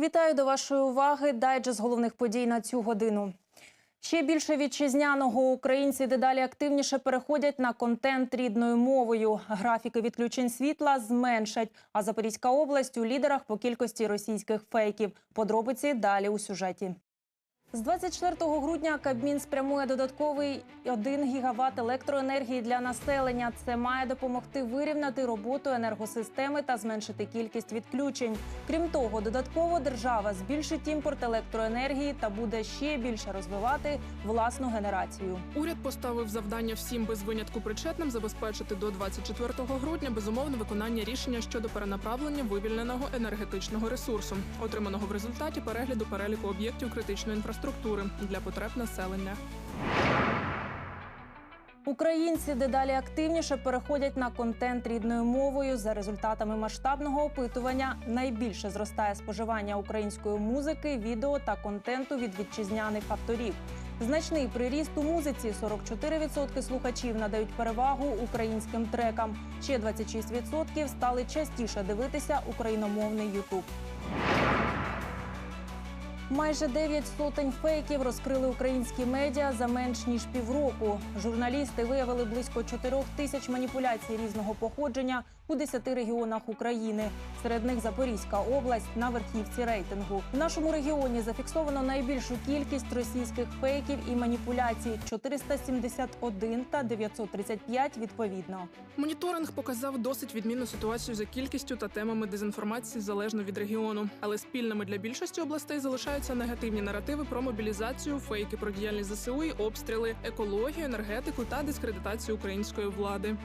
Вітаю до вашої уваги. Дайджест головних подій на цю годину. Ще більше вітчизняного українці дедалі активніше переходять на контент рідною мовою. Графіки відключень світла зменшать. А Запорізька область у лідерах по кількості російських фейків. Подробиці далі у сюжеті. З 24 грудня Кабмін спрямує додатковий 1 гігават електроенергії для населення. Це має допомогти вирівняти роботу енергосистеми та зменшити кількість відключень. Крім того, додатково держава збільшить імпорт електроенергії та буде ще більше розвивати власну генерацію. Уряд поставив завдання всім без винятку причетним забезпечити до 24 грудня безумовне виконання рішення щодо перенаправлення вивільненого енергетичного ресурсу, отриманого в результаті перегляду переліку об'єктів критичної інфраструктури для потреб населення. Українці дедалі активніше переходять на контент рідною мовою. За результатами масштабного опитування найбільше зростає споживання української музики, відео та контенту від вітчизняних авторів. Значний приріст у музиці 44% слухачів надають перевагу українським трекам. Ще 26% стали частіше дивитися україномовний Ютуб. Майже 9 сотень фейків розкрили українські медіа за менш ніж півроку. Журналісти виявили близько 4 тисяч маніпуляцій різного походження у 10 регіонах України. Серед них Запорізька область на верхівці рейтингу. В нашому регіоні зафіксовано найбільшу кількість російських фейків і маніпуляцій 471 та 935 відповідно. Моніторинг показав досить відмінну ситуацію за кількістю та темами дезінформації залежно від регіону. Але спільними для більшості областей піднімаються негативні наративи про мобілізацію, фейки про діяльність ЗСУ і обстріли, екологію, енергетику та дискредитацію української влади.